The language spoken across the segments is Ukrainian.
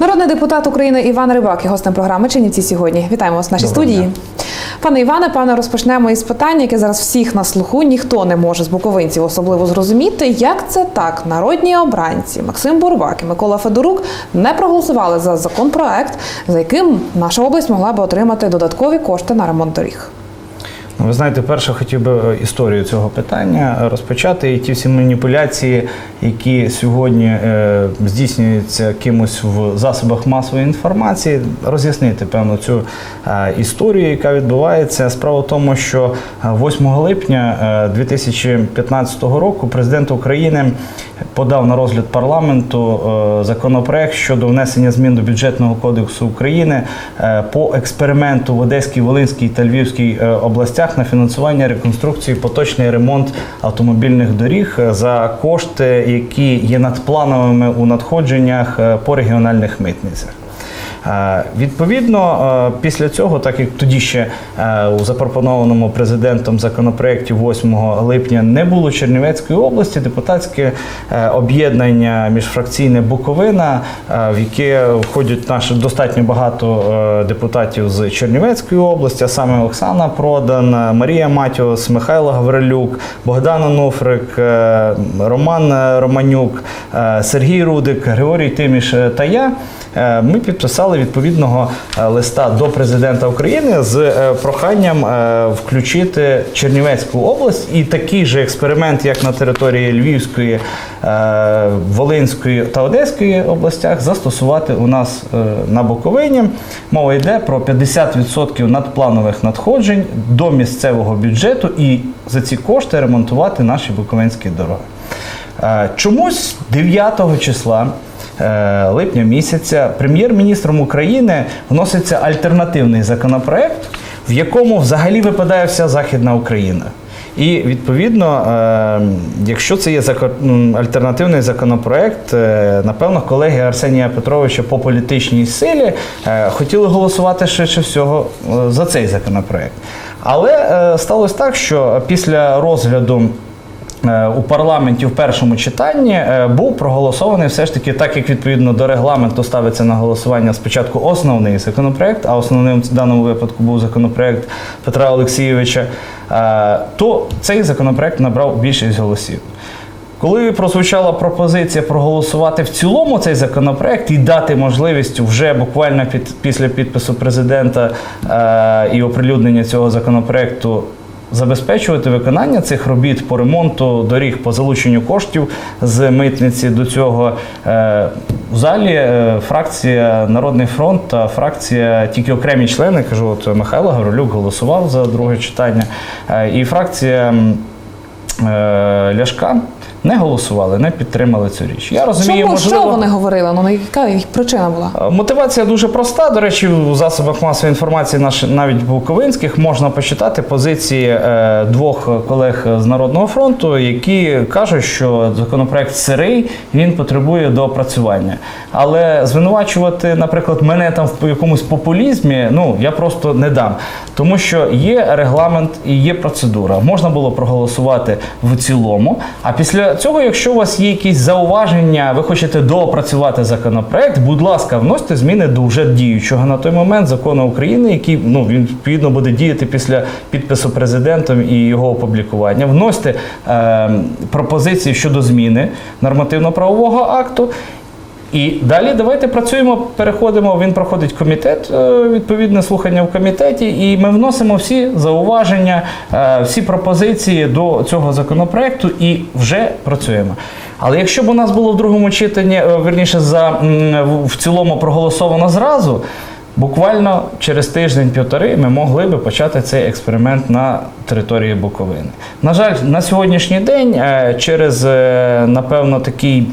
Народний депутат України Іван Рибак є гостем програми Чинівці сьогодні. Вітаємо вас в нашій Доброго студії. дня. Пане Іване, пане, розпочнемо із питання, яке зараз всіх на слуху. Ніхто не може з буковинців особливо зрозуміти, як це так. Народні обранці Максим Бурбак і Микола Федорук не проголосували за законопроект, за яким наша область могла би отримати додаткові кошти на ремонт доріг. Ви знаєте, перше хотів би е, історію цього питання розпочати. І ті всі маніпуляції, які сьогодні е, здійснюються кимось в засобах масової інформації, роз'яснити певно цю е, історію, яка відбувається. Справа в тому, що е, 8 липня е, 2015 року президент України подав на розгляд парламенту е, законопроект щодо внесення змін до бюджетного кодексу України е, по експерименту в Одеській, Волинській та Львівській е, областях на фінансування реконструкції поточний ремонт автомобільних доріг за кошти, які є надплановими у надходженнах е, по регіональних митницях. Е, Відповідно, е, після цього, так як тоді ще е, у запропонованому президентом законопроекті 8 липня не було Чернівецької області, депутатське об'єднання міжфракційне Буковина, в яке входять наші достатньо багато депутатів з Чернівецької області, а саме Оксана Продан, Марія Матіос, Михайло Гаврилюк, Богдан Онуфрик, Роман Романюк, Сергій Рудик, Григорій Тиміш та я. Е, Ми підписали відповідного е, листа до президента України з е, проханням включити Чернівецьку область і такий же експеримент, як на території Львівської, Волинської та Одеської областях, застосувати у нас на Буковині. Мова йде про 50% надпланових надходжень до місцевого бюджету і за ці кошти ремонтувати наші буковинські дороги. Чомусь 9 числа липня місяця прем'єр-міністром України вноситься альтернативний законопроект, в якому взагалі випадає вся Західна Україна. І відповідно, е, якщо це є зако- альтернативний законопроект, е, напевно, колеги Арсенія Петровича по політичній силі е, хотіли голосувати швидше всього е, за цей законопроект. Але е, сталося так, що після розгляду е, у парламенті в першому читанні е, був проголосований все ж таки, так як відповідно до регламенту ставиться на голосування спочатку основний законопроект, а основним в даному випадку був законопроект Петра Олексійовича, е, то цей законопроект набрав більшість голосів. Коли прозвучала пропозиція проголосувати в цілому цей законопроект і дати можливість вже буквально під, після підпису президента е, і оприлюднення цього законопроекту забезпечувати виконання цих робіт по ремонту доріг по залученню коштів з митниці до цього е, в залі е, фракція Народний фронт та фракція тільки окремі члени, кажу, от Михайло Гаврилюк голосував за друге читання, е, і фракція. Ляшка не голосували, не підтримали цю річ. Я розумію, Чому можливо, що вони говорили? Ну яка їх причина була? Мотивація дуже проста. До речі, у засобах масової інформації, наш- навіть буковинських, можна почитати позиції е, двох колег з Народного фронту, які кажуть, що законопроект сирий, він потребує доопрацювання. Але звинувачувати, наприклад, мене там в якомусь популізмі, ну я просто не дам. Тому що є регламент і є процедура. Можна було проголосувати в цілому. А після цього, якщо у вас є якісь зауваження, ви хочете доопрацювати законопроект, будь ласка, вносьте зміни до вже діючого на той момент закону України, який ну він відповідно буде діяти після підпису президентом і його опублікування. Вносьте е, пропозиції щодо зміни нормативно-правового акту. І далі давайте працюємо, переходимо. Він проходить комітет, е, відповідне слухання в комітеті, і ми вносимо всі зауваження, е, всі пропозиції до цього законопроекту і вже працюємо. Але якщо б у нас було в другому читанні, е, верніше за в- цілому проголосовано зразу. Буквально через тиждень-півтори ми могли би почати цей експеримент на території Буковини. На жаль, на сьогоднішній день через напевно такий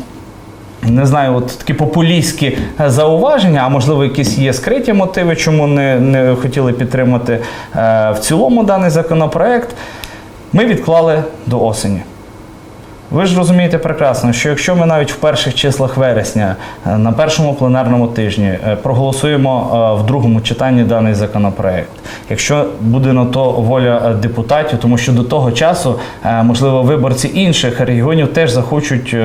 не знаю, от такі популістські е, зауваження, а можливо, якісь є скриті мотиви, чому не, не хотіли підтримати е, в цілому даний законопроект. Ми відклали до осені. Ви ж розумієте прекрасно, що якщо ми навіть в перших числах вересня е, на першому пленарному тижні проголосуємо в другому читанні даний законопроект, якщо буде на то воля депутатів, тому що до того часу, можливо, виборці інших регіонів теж захочуть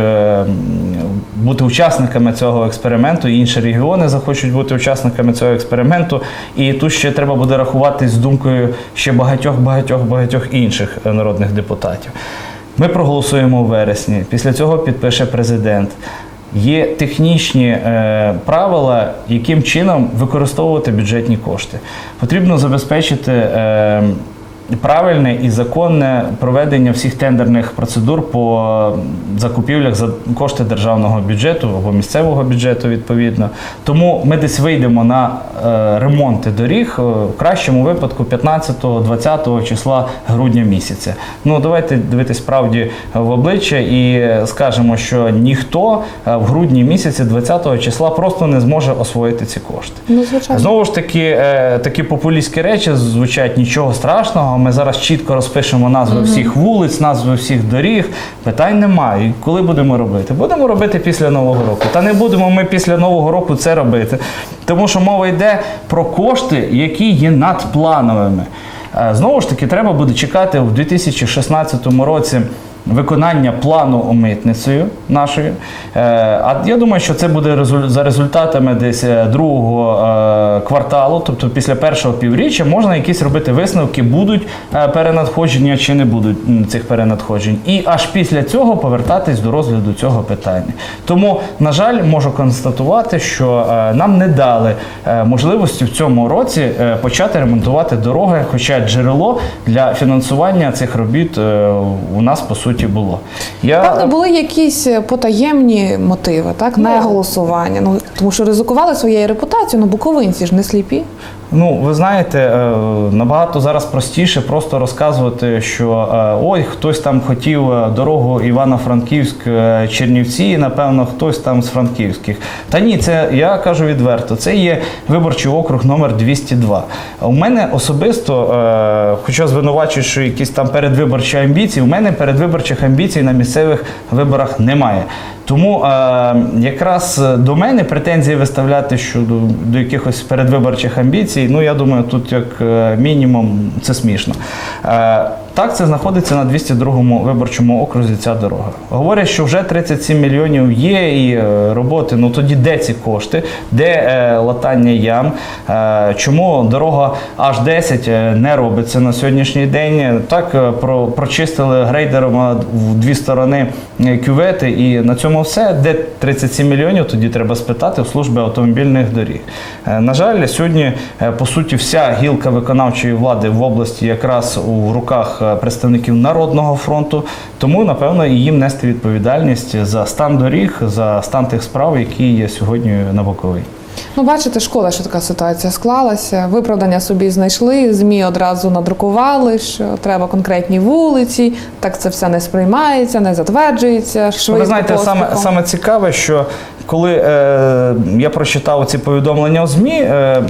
бути учасниками цього експерименту, і інші регіони захочуть бути учасниками цього експерименту. І тут ще треба буде рахуватись з думкою ще багатьох, багатьох, багатьох інших е, народних депутатів. Ми проголосуємо у вересні. Після цього підпише президент. Є технічні е, правила, яким чином використовувати бюджетні кошти. Потрібно забезпечити е, правильне і законне проведення всіх тендерних процедур по закупівлях за кошти державного бюджету або місцевого бюджету, відповідно. Тому ми десь вийдемо на е, ремонти доріг е, в кращому випадку 15-20 числа грудня місяця. Ну давайте дивитись правді в обличчя і скажемо, що ніхто е, в грудні місяці 20 числа просто не зможе освоїти ці кошти. Ну, звичайно. Знову ж таки, такі популістські речі звучать нічого страшного. Ми зараз чітко розпишемо назви всіх вулиць, назви всіх доріг. Питань немає. І коли будемо робити? Будемо робити після Нового року. Та не будемо ми після Нового року це робити. Тому що мова йде про кошти, які є надплановими. Е, Знову ж таки, треба буде чекати в 2016 році. Виконання плану митницею нашою. Е, А я думаю, що це буде за результатами десь е, другого е, кварталу, тобто після першого півріччя, можна якісь робити висновки, будуть перенадходження чи не будуть цих перенадходжень. І аж після цього повертатись до розгляду цього питання. Тому, на жаль, можу констатувати, що нам не дали можливості в цьому році почати ремонтувати дороги, хоча джерело для фінансування цих робіт у нас по суті було. Я Певно, були якісь е, потаємні мотиви, так? Не голосування. Ну, тому що ризикували своєю репутацією, ну буковинці ж не сліпі. Ну, ви знаєте, е, набагато зараз простіше просто розказувати, що е, ой, хтось там хотів е, дорогу Івано-Франківськ, е, Чернівці, напевно, хтось там з Франківських. Та ні, це я кажу відверто, це є виборчий округ номер 202. У мене особисто, хоча звинувачую, що якісь там передвиборчі амбіції, у мене передвиборчих амбіцій на місцевих виборах немає. Тому е, якраз до мене претензії виставляти щодо до якихось передвиборчих амбіцій, ну я думаю, тут як е, мінімум це смішно. Е, так, це знаходиться на 202-му виборчому окрузі ця дорога. Говорять, що вже 37 мільйонів є і е, роботи. Ну тоді де ці кошти, де е, латання ям? Е, чому дорога аж 10 е, не робиться на сьогоднішній день? Так е, про, прочистили грейдером в дві сторони кювети, і на цьому все. Де 37 мільйонів? Тоді треба спитати в служби автомобільних доріг. Е, на жаль, сьогодні по суті вся гілка виконавчої влади в області якраз у руках представників Народного фронту. Тому, напевно, і їм нести відповідальність за стан доріг, за стан тих справ, які є сьогодні на Буковині. Ну, бачите, шкода, що така ситуація склалася. Виправдання собі знайшли, ЗМІ одразу надрукували, що треба конкретні вулиці, так це все не сприймається, не затверджується. Ви знаєте, саме, саме цікаве, що коли е, я прочитав ці повідомлення у ЗМІ, е,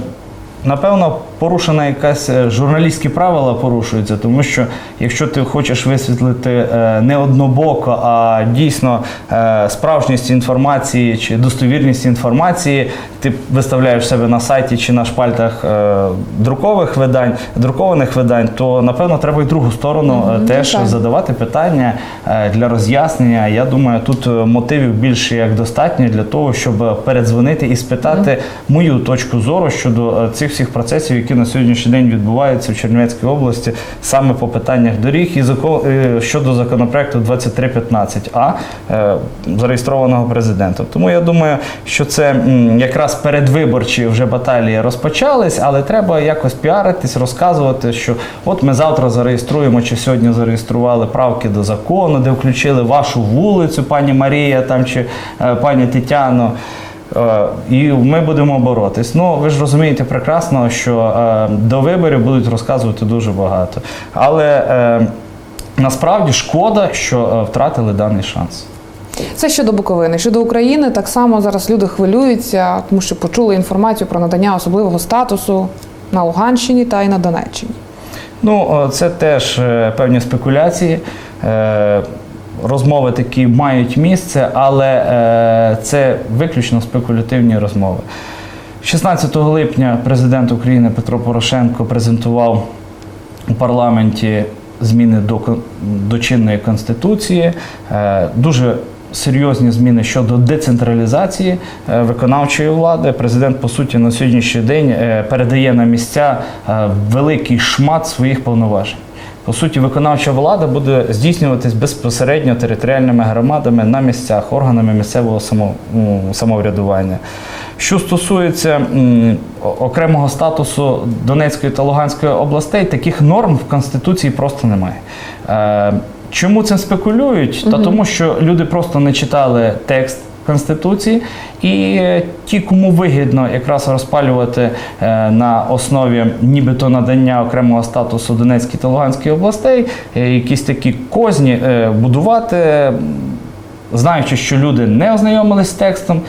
напевно, порушена якась е, журналістські правила порушуються, тому що якщо ти хочеш висвітлити е, не однобоко, а дійсно е, справжність інформації чи достовірність інформації, ти виставляєш себе на сайті чи на шпальтах друкових видань, друкованих видань, то напевно треба і другу сторону е, Мгм, теж звичайно. задавати питання для роз'яснення. Я думаю, тут мотивів більше як достатньо для того, щоб передзвонити і спитати мою точку зору щодо цих всіх процесів, які на сьогоднішній день відбуваються в Чернівецькій області, саме по питаннях доріг і е, щодо законопроекту 2315А е, зареєстрованого президентом. Тому я думаю, що це якраз передвиборчі вже баталії розпочались, але треба якось піаритись, розказувати, що от ми завтра зареєструємо чи сьогодні зареєстрували правки до закону, де включили вашу вулицю, пані Марія там чи е, пані Тетяно. Е, І ми будемо боротись. Ну, ви ж розумієте прекрасно, що е, до виборів будуть розказувати дуже багато. Але е, насправді шкода, що втратили даний шанс. Це щодо Буковини. Щодо України, так само зараз люди хвилюються, тому що почули інформацію про надання особливого статусу на Луганщині та й на Донеччині. Ну, це теж певні спекуляції. Розмови такі мають місце, але е, це виключно спекулятивні розмови. 16 липня президент України Петро Порошенко презентував у парламенті зміни до, до чинної конституції, е, дуже серйозні зміни щодо децентралізації е, виконавчої влади. Президент, по суті, на сьогоднішній день передає на місця великий шмат своїх повноважень. По суті, виконавча влада буде здійснюватись безпосередньо територіальними громадами на місцях, органами місцевого самоврядування. Що стосується окремого статусу Донецької та Луганської областей, таких норм в Конституції просто немає. Е, чому цим спекулюють? Та тому, що люди просто не читали текст. Конституції, і е, ті, кому вигідно якраз розпалювати е, на основі нібито надання окремого статусу Донецькій та Луганській областей, е, якісь такі козні будувати, знаючи, що люди не ознайомились з текстом,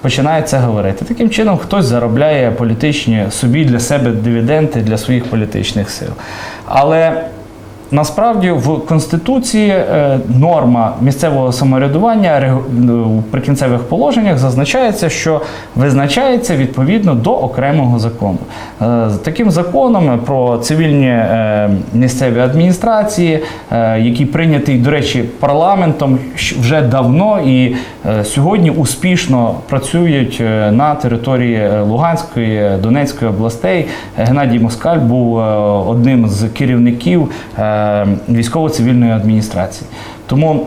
починають це говорити. Таким чином, хтось заробляє політичні собі для себе дивіденди для своїх політичних сил. Але Насправді в Конституції е, норма місцевого самоврядування регу- у прикінцевих положеннях зазначається, що визначається відповідно до окремого закону. Е, Таким законом про цивільні е, місцеві адміністрації, е, який прийнятий, до речі, парламентом вже давно і е, сьогодні успішно працюють е, на території е, Луганської, Донецької областей. Е, Геннадій Москаль був е, одним з керівників е, військово-цивільної адміністрації. Тому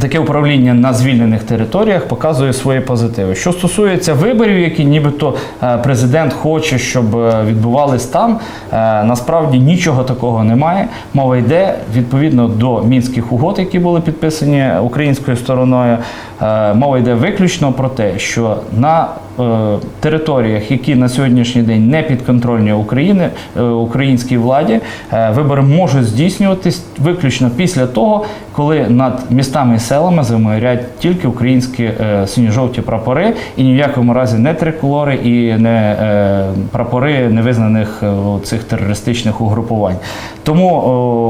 таке управління на звільнених територіях показує свої позитиви. Що стосується виборів, які нібито е, президент хоче, щоб е, відбувались там, е, насправді нічого такого немає. Мова йде відповідно до мінських угод, які були підписані українською стороною. Е, Мова йде виключно про те, що на е, територіях, які на сьогоднішній день не підконтрольні України, е, українській владі, е, вибори можуть здійснюватись виключно після того, коли над містами і селами замайорять тільки українські е, синьо-жовті прапори, і ні в якому разі не триколори і не е, прапори невизнаних е, цих терористичних угрупувань. Тому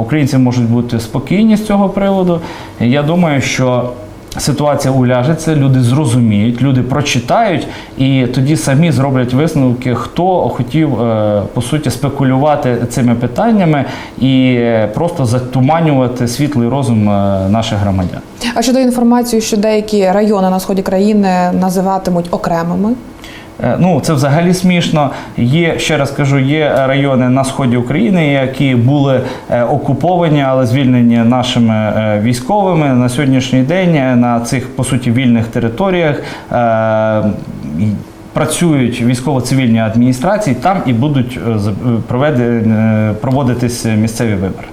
українці можуть бути спокійні з цього приводу. Я думаю, що Ситуація уляжеться, люди зрозуміють, люди прочитають і тоді самі зроблять висновки, хто хотів е, по суті спекулювати цими питаннями і е, просто затуманювати світлий розум е, наших громадян. А щодо інформації, що деякі райони на сході країни називатимуть окремими. Е, Ну, це взагалі смішно. Є, ще раз кажу, є райони на сході України, які були е, окуповані, але звільнені нашими е, військовими. На сьогоднішній день на цих по суті вільних територіях. Працюють військово-цивільні адміністрації, там і будуть проводитись місцеві вибори.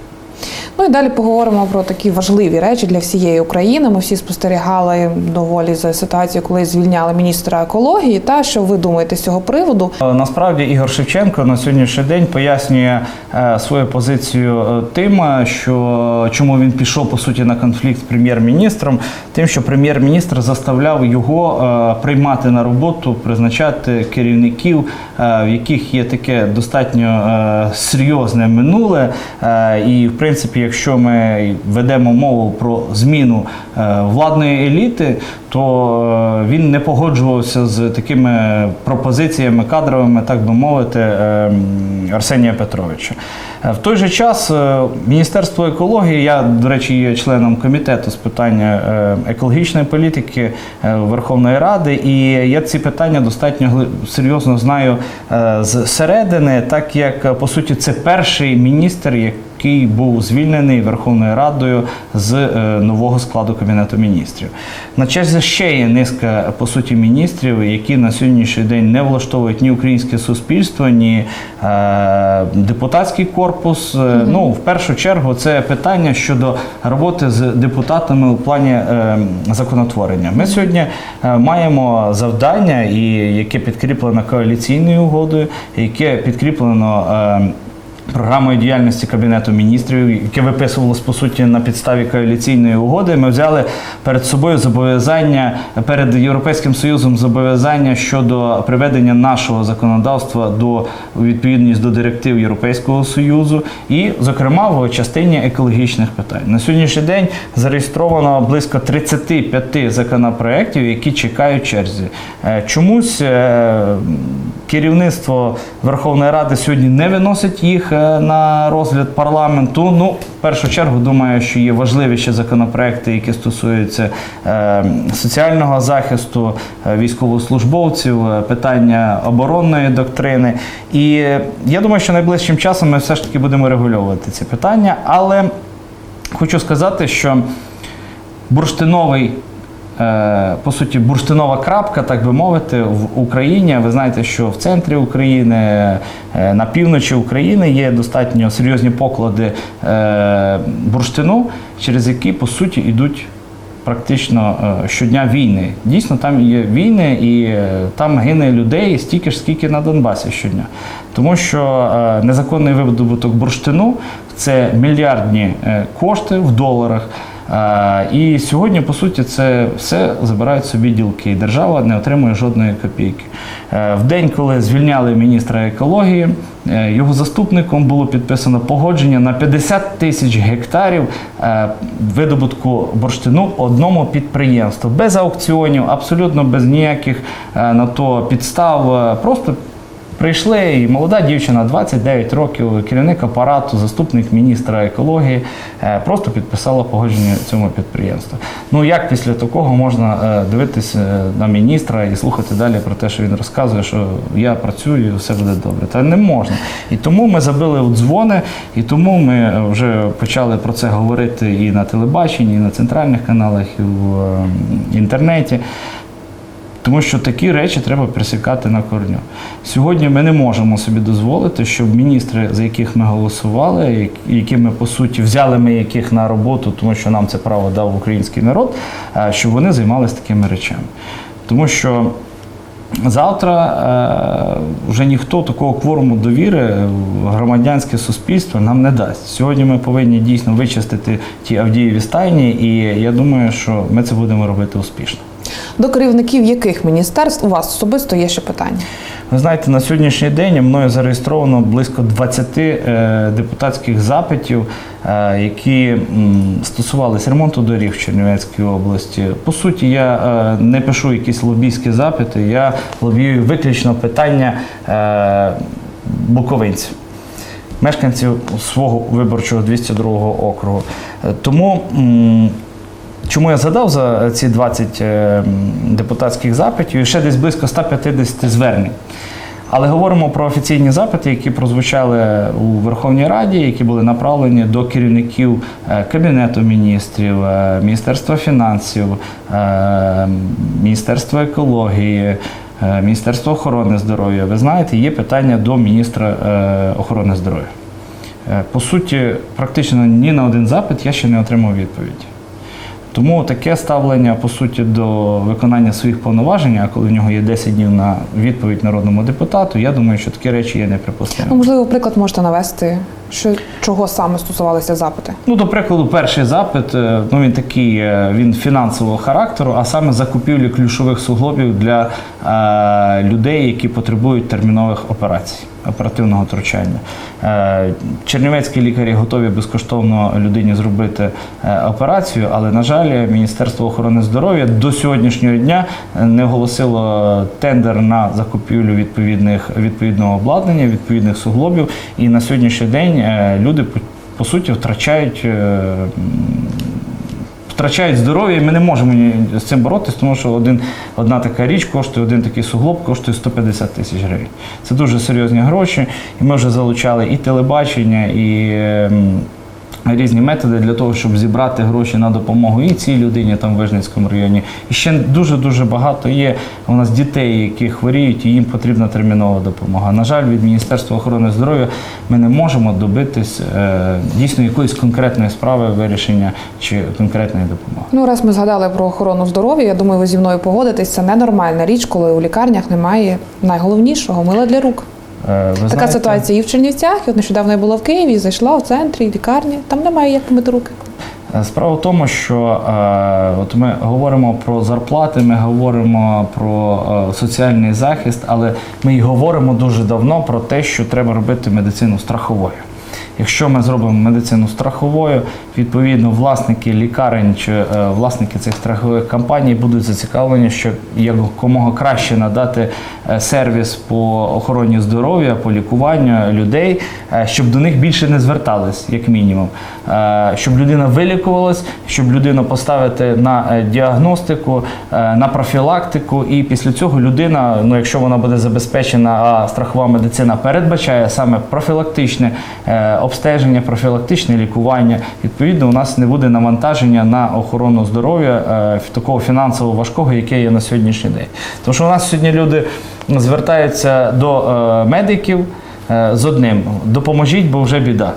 Ну і далі поговоримо про такі важливі речі для всієї України. Ми всі спостерігали доволі за ситуацією, коли звільняли міністра екології. Та що ви думаєте з цього приводу? Е, Насправді Ігор Шевченко на сьогоднішній день пояснює е, свою позицію е, тим, що чому він пішов по суті на конфлікт з прем'єр-міністром, тим, що прем'єр-міністр заставляв його приймати на роботу, призначати керівників, в яких є таке достатньо серйозне минуле. І в принципі, якщо ми ведемо мову про зміну е, владної еліти, то е, він не погоджувався з такими пропозиціями кадровими, так би мовити, е, Арсенія Петровича. В той же час Міністерство екології, я, до речі, є членом комітету з питання екологічної політики Верховної Ради, і я ці питання достатньо серйозно знаю е, з середини, так як по суті це перший міністр, який був звільнений Верховною Радою з е, нового складу Кабінету міністрів. На черзі ще є низка по суті міністрів, які на сьогоднішній день не влаштовують ні українське суспільство, ні е, депутатський корпус. Е, Ну, в першу чергу, це питання щодо роботи з депутатами у плані е, законотворення. Ми сьогодні е, маємо завдання, і яке підкріплено коаліційною угодою, яке підкріплено. Е, Програмою діяльності Кабінету міністрів, яке виписувалось по суті на підставі коаліційної угоди, ми взяли перед собою зобов'язання перед Європейським Союзом зобов'язання щодо приведення нашого законодавства до відповідність до директив Європейського Союзу, і, зокрема, в частині екологічних питань. На сьогоднішній день зареєстровано близько 35 законопроєктів, які чекають черзі. Е, Чомусь е, керівництво Верховної Ради сьогодні не виносить їх е, на розгляд парламенту. Ну, в першу чергу, думаю, що є важливіші законопроекти, які стосуються е, соціального захисту е, військовослужбовців, питання оборонної доктрини. І я думаю, що найближчим часом ми все ж таки будемо регульовувати ці питання. Але хочу сказати, що бурштиновий. Е, По суті, бурштинова крапка, так би мовити, в Україні. Ви знаєте, що в центрі України, е, на півночі України є достатньо серйозні поклади е, бурштину, через які по суті йдуть практично щодня війни. Дійсно, там є війни, і там гине людей стільки ж, скільки на Донбасі щодня. Тому що незаконний видобуток бурштину це мільярдні кошти в доларах. Е, І сьогодні, по суті, це все забирають собі ділки. Держава не отримує жодної копійки. Е, В день, коли звільняли міністра екології, е, його заступником було підписано погодження на 50 тисяч гектарів видобутку бурштину одному підприємству. Без аукціонів, абсолютно без ніяких на то підстав. Просто Прийшли і молода дівчина, 29 років, керівник апарату, заступник міністра екології, е, просто підписала погодження цьому підприємству. Ну як після такого можна е, дивитися на міністра і слухати далі про те, що він розказує, що я працюю, і все буде добре. Та не можна. І тому ми забили у дзвони, і тому ми вже почали про це говорити і на телебаченні, і на центральних каналах, і в е, інтернеті. Тому що такі речі треба присікати на корню. Сьогодні ми не можемо собі дозволити, щоб міністри, за яких ми голосували, як- які ми по суті взяли ми яких на роботу, тому що нам це право дав український народ, е, щоб вони займалися такими речами. Тому що завтра е, вже ніхто такого кворуму довіри в громадянське суспільство нам не дасть. Сьогодні ми повинні дійсно вичистити ті Авдієві стайні, і я думаю, що ми це будемо робити успішно. До керівників яких міністерств у вас особисто є ще питання? Ви знаєте, на сьогоднішній день мною зареєстровано близько 20 е, депутатських запитів, е, які стосувалися ремонту доріг в Чернівецькій області. По суті, я е, не пишу якісь лобійські запити, я лобію виключно питання буковинців. Мешканців свого виборчого 202 округу. Тому Чому я задав за ці 20 е, депутатських запитів і ще десь близько 150 звернень. Але говоримо про офіційні запити, які прозвучали у Верховній Раді, які були направлені до керівників е, Кабінету міністрів, е, Міністерства фінансів, Міністерства екології, Міністерства охорони здоров'я. Ви знаєте, є питання до міністра охорони здоров'я. По суті, практично ні на один запит я ще не отримав відповіді. Тому таке ставлення по суті до виконання своїх повноважень, а коли в нього є 10 днів на відповідь народному депутату, я думаю, що такі речі є неприпустимі. Ну, можливо, приклад можете навести, що чого саме стосувалися запити? Ну, до прикладу, перший запит, е, ну він такий, е, він фінансового характеру, а саме закупівлі ключових суглобів для е, людей, які потребують термінових операцій, оперативного втручання. Е, чернівецькі лікарі готові безкоштовно людині зробити е, операцію, але, на жаль, Міністерство охорони здоров'я до сьогоднішнього дня не оголосило тендер на закупівлю відповідних, відповідного обладнання, відповідних суглобів. І на сьогоднішній день е, люди по, по суті втрачають. е, Втрачають здоров'я, і ми не можемо з цим боротися, тому що один, одна така річ коштує, один такий суглоб коштує 150 тисяч гривень. Це дуже серйозні гроші, і ми вже залучали і телебачення, і ем, різні методи для того, щоб зібрати гроші на допомогу і цій людині там в Вижницькому районі. І ще дуже-дуже багато є у нас дітей, які хворіють, і їм потрібна термінова допомога. На жаль, від Міністерства охорони здоров'я ми не можемо добитись е, дійсно якоїсь конкретної справи вирішення чи конкретної допомоги. Ну, раз ми згадали про охорону здоров'я, я думаю, ви зі мною погодитесь. Це ненормальна річ, коли у лікарнях немає найголовнішого мила для рук. Е, Ви Така знаєте, ситуація і в Чернівцях. І от нещодавно я була в Києві, зайшла в центрі, в лікарні. Там немає як помити руки. Е, Справа в тому, що е, от ми говоримо про зарплати, ми говоримо про е, соціальний захист, але ми й говоримо дуже давно про те, що треба робити медицину страховою. Якщо ми зробимо медицину страховою, відповідно власники лікарень чи е, власники цих страхових компаній будуть зацікавлені, щоб якомога краще надати е, сервіс по охороні здоров'я, по лікуванню людей, е, щоб до них більше не звертались, як мінімум, щоб людина вилікувалась, щоб людину поставити на діагностику, на профілактику, і після цього людина, ну якщо вона буде забезпечена, а страхова медицина передбачає саме профілактичне обстеження, профілактичне лікування. Відповідно, у нас не буде навантаження на охорону здоров'я е, такого фінансово важкого, яке є на сьогоднішній день. Тому що у нас сьогодні люди звертаються до е, медиків е, з одним: допоможіть, бо вже біда.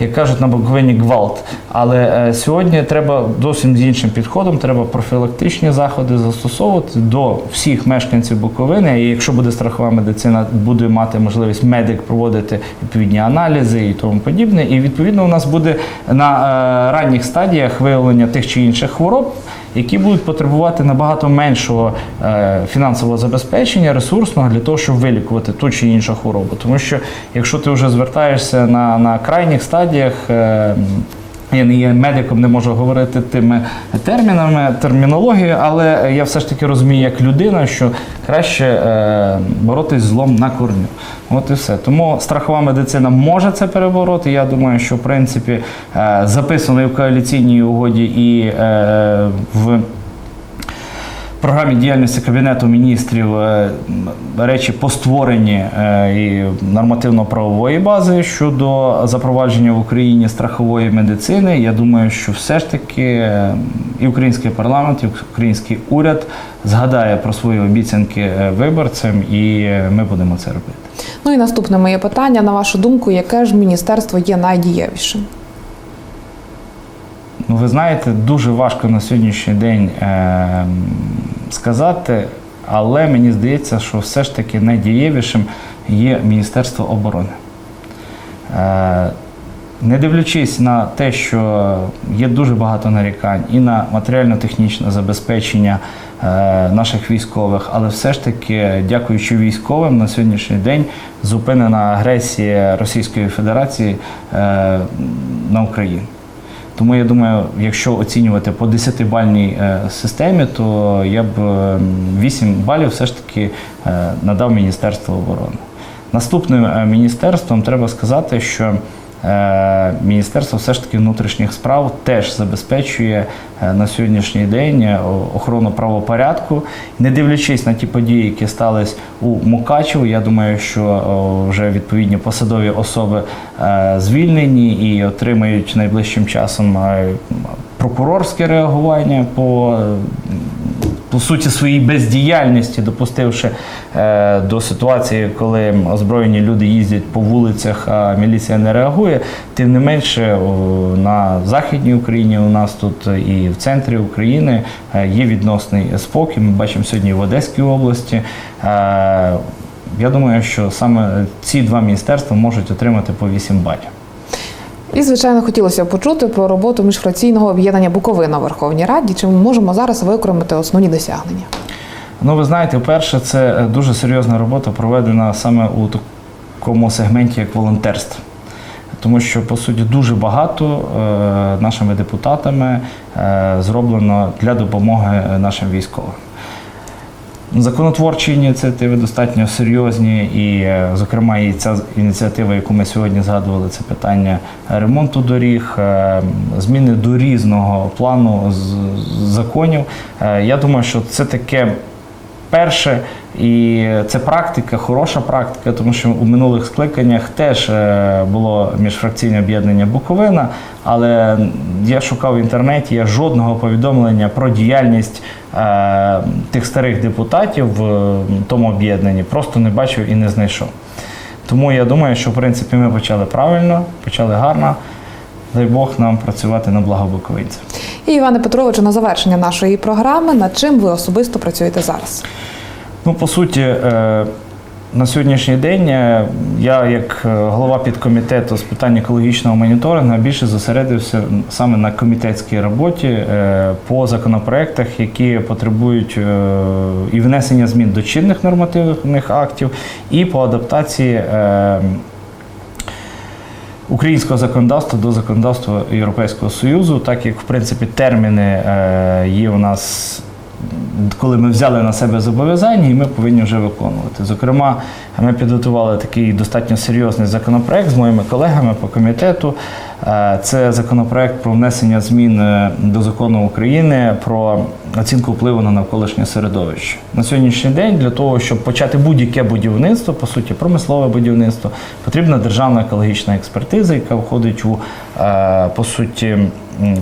Як кажуть на Буковині гвалт. Але е, сьогодні треба зовсім з іншим підходом, треба профілактичні заходи застосовувати до всіх мешканців Буковини. І якщо буде страхова медицина, буде мати можливість медик проводити відповідні аналізи і тому подібне. І відповідно у нас буде на е, ранніх стадіях виявлення тих чи інших хвороб, які будуть потребувати набагато меншого е, фінансового забезпечення, ресурсного для того, щоб вилікувати ту чи іншу хворобу. Тому що якщо ти вже звертаєшся на, на крайніх стадіях. Я не є медиком, не можу говорити тими термінами, термінологією, але я все ж таки розумію як людина, що краще е, боротись з злом на корню. От і все. Тому страхова медицина може це перебороти. Я думаю, що в принципі е, записано в коаліційній угоді і е, в програмі діяльності Кабінету міністрів е, речі по створенні е, і нормативно-правової бази щодо запровадження в Україні страхової медицини. Я думаю, що все ж таки е, і український парламент, і український уряд згадає про свої обіцянки виборцям, і ми будемо це робити. Ну і наступне моє питання. На вашу думку, яке ж міністерство є найдієвішим? Ну, ви знаєте, дуже важко на сьогоднішній день е, сказати, але мені здається, що все ж таки найдієвішим є Міністерство оборони. Е, не дивлячись на те, що є дуже багато нарікань і на матеріально-технічне забезпечення е, наших військових, але все ж таки, дякуючи військовим, на сьогоднішній день зупинена агресія Російської Федерації е, на Україну. Тому я думаю, якщо оцінювати по 10-бальній е, системі, то я б е, 8 балів все ж таки е, надав Міністерству оборони. Наступним е, міністерством треба сказати, що Міністерство все ж таки внутрішніх справ теж забезпечує е, на сьогоднішній день е, охорону правопорядку. Не дивлячись на ті події, які стались у Мукачево, я думаю, що вже відповідні посадові особи е, звільнені і отримають найближчим часом е, прокурорське реагування по е, по суті своїй бездіяльності, допустивши е, до ситуації, коли озброєні люди їздять по вулицях, а міліція не реагує. Тим не менше, о, на Західній Україні у нас тут і в центрі України е, є відносний спокій. Ми бачимо сьогодні в Одеській області. Е, я думаю, що саме ці два міністерства можуть отримати по 8 балів. І, звичайно, хотілося б почути про роботу міжфракційного об'єднання Буковина у Верховній Раді. Чи ми можемо зараз виокремити основні досягнення? Ну, ви знаєте, перше, це е, дуже серйозна робота проведена саме у такому сегменті, як волонтерство. Тому що, по суті, дуже багато е, нашими депутатами е, зроблено для допомоги нашим військовим. Законотворчі ініціативи достатньо серйозні, і, е, зокрема, і ця ініціатива, яку ми сьогодні згадували, це питання ремонту доріг, е, зміни до різного плану законів. Е, Я думаю, що це таке перше, і це практика, хороша практика, тому що у минулих скликаннях теж е, було міжфракційне об'єднання Буковина, але я шукав в інтернеті, я жодного повідомлення про діяльність е, тих старих депутатів в тому об'єднанні просто не бачив і не знайшов. Тому я думаю, що в принципі ми почали правильно, почали гарно. Дай Бог нам працювати на благо буковинців. І Іване Петровичу, на завершення нашої програми, над чим ви особисто працюєте зараз? Ну, по суті, е, на сьогоднішній день е, я, як е, голова підкомітету з питань екологічного моніторингу, більше зосередився саме на комітетській роботі по законопроектах, які потребують і внесення змін до чинних нормативних актів, і по адаптації. Українського законодавства до законодавства Європейського Союзу, так як в принципі терміни е, є у нас, коли ми взяли на себе зобов'язання, і ми повинні вже виконувати. Зокрема, ми підготували такий достатньо серйозний законопроект з моїми колегами по комітету. Е, Це законопроект про внесення змін е, до закону України про оцінку впливу на навколишнє середовище. На сьогоднішній день для того, щоб почати будь-яке будівництво, по суті, промислове будівництво, потрібна державна екологічна експертиза, яка входить у е, по суті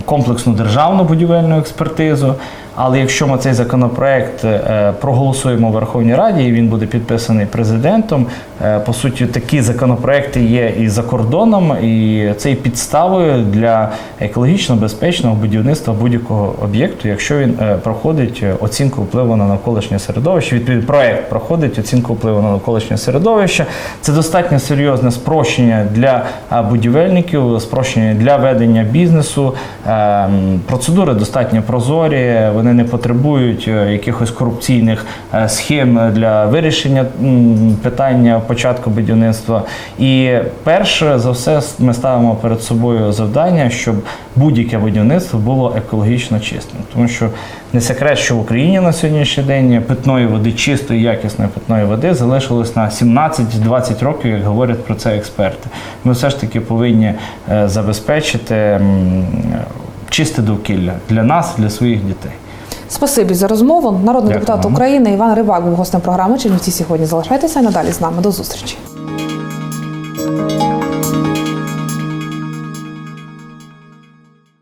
комплексну державну будівельну експертизу. Але якщо ми цей законопроект е, проголосуємо в Верховній Раді і він буде підписаний президентом, е, по суті, такі законопроекти є і за кордоном, і це є підставою для екологічно безпечного будівництва будь-якого об'єкту, якщо він е, проходить оцінку впливу на навколишнє середовище. Відповідно, проект проходить оцінку впливу на навколишнє середовище. Це достатньо серйозне спрощення для будівельників, спрощення для ведення бізнесу. Е, Процедури достатньо прозорі, вони не потребують е, якихось корупційних е, схем для вирішення питання початку будівництва. І перше за все ми ставимо перед собою завдання, щоб будь-яке будівництво було екологічно чистим. Тому що не секрет, що в Україні на сьогоднішній день питної води, чистої, якісної питної води залишилось на 17-20 років, як говорять про це експерти. Ми все ж таки повинні е, забезпечити чисте довкілля для нас, для своїх дітей. Спасибі за розмову. Народний Дякую депутат. України Іван Рибак був гостем програми. Чернівці сьогодні залишайтеся надалі з нами. До зустрічі.